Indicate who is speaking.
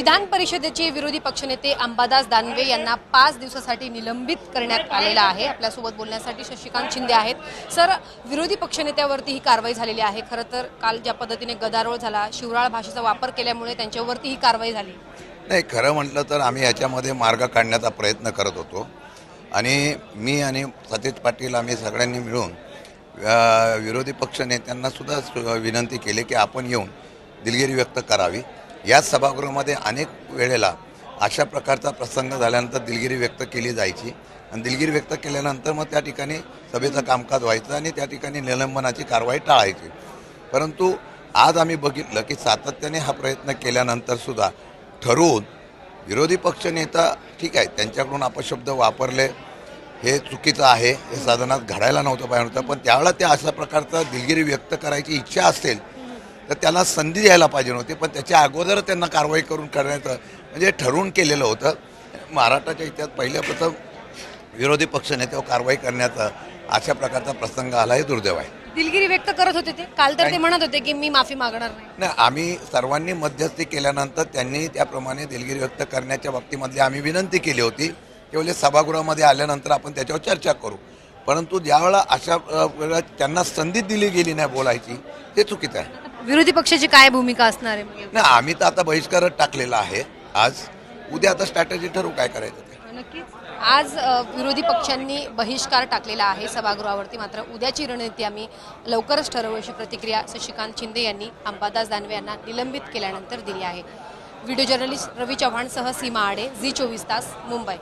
Speaker 1: विधान परिषदेचे विरोधी पक्षनेते अंबादास दानवे यांना पाच दिवसासाठी निलंबित करण्यात आलेला आहे. आपल्यासोबत बोलण्यासाठी शशिकांत शिंदे आहेत. सर विरोधी पक्षनेत्यावरती ही कारवाई झालेली आहे. खरं तर काल ज्या पद्धतीने गदारोळ झाला शिवराळ भाषेचा वापर केल्यामुळे त्यांच्यावरती ही कारवाई झाली.
Speaker 2: नाही खरं म्हटलं तर आम्ही याच्यामध्ये मार्ग काढण्याचा प्रयत्न करत होतो. आणि मी आणि सतीश पाटील आम्ही सगळ्यांनी मिळून विरोधी पक्षनेत्यांना सुद्धा विनंती केली की आपण येऊन दिलगिरी व्यक्त करावी. याच सभागृहामध्ये अनेक वेळेला अशा प्रकारचा प्रसंग झाल्यानंतर दिलगिरी व्यक्त केली जायची. आणि दिलगिरी व्यक्त केल्यानंतर मग त्या ठिकाणी सभेचं कामकाज व्हायचं आणि त्या ठिकाणी निलंबनाची कारवाई टाळायची. परंतु आज आम्ही बघितलं की सातत्याने हा प्रयत्न केल्यानंतर सुद्धा ठरवून विरोधी पक्षनेता ठीक आहे त्यांच्याकडून अपशब्द वापरले. हे चुकीचं आहे हे साधनात घडायला नव्हतं पाहिजे होतं पण त्यावेळेला ते अशा प्रकारचा दिलगिरी व्यक्त करायची इच्छा असेल तर त्याला संधी द्यायला पाहिजे नव्हती पण त्याच्या अगोदर त्यांना कारवाई करून करण्याचं म्हणजे ठरवून केलेलं होतं. महाराष्ट्राच्या इतिहासात पहिल्या प्रथम विरोधी पक्षनेत्यावर कारवाई करण्याचा अशा प्रकारचा प्रसंग आला हे दुर्दैव आहे.
Speaker 1: दिलगिरी व्यक्त करत होते ते? काल तर ते म्हणत होते की मी माफी मागणार नाही.
Speaker 2: आम्ही सर्वांनी मध्यस्थी केल्यानंतर त्यांनी त्याप्रमाणे दिलगिरी व्यक्त करण्याच्या बाबतीमध्ये आम्ही विनंती केली होती केवळ सभागृहामध्ये आल्यानंतर आपण त्याच्यावर चर्चा करू. परंतु ज्यावेळेला अशा वेळेला त्यांना संधी दिली गेली नाही बोलायची ते चुकीचं आहे.
Speaker 1: विरोधी पक्षाची काय भूमिका असणार आहे? मग?
Speaker 2: नाही आम्ही तर आता बहिष्कारच टाकलेला आहे आज. उद्या आता स्ट्रॅटेजी ठरवू काय करायचं ते.
Speaker 1: नक्कीच. आज अ, विरोधी पक्षांनी बहिष्कार टाकलेला आहे सभागृहावरती. मात्र उद्याची रणनीती आम्ही लवकरच ठरवू अशी प्रतिक्रिया शशिकांत शिंदे यांनी अंबादास दानवे यांना निलंबित केल्यानंतर दिली आहे. व्हिडिओ जर्नलिस्ट रवी चव्हाणसह सीमा आडे झी चोवीस तास मुंबई.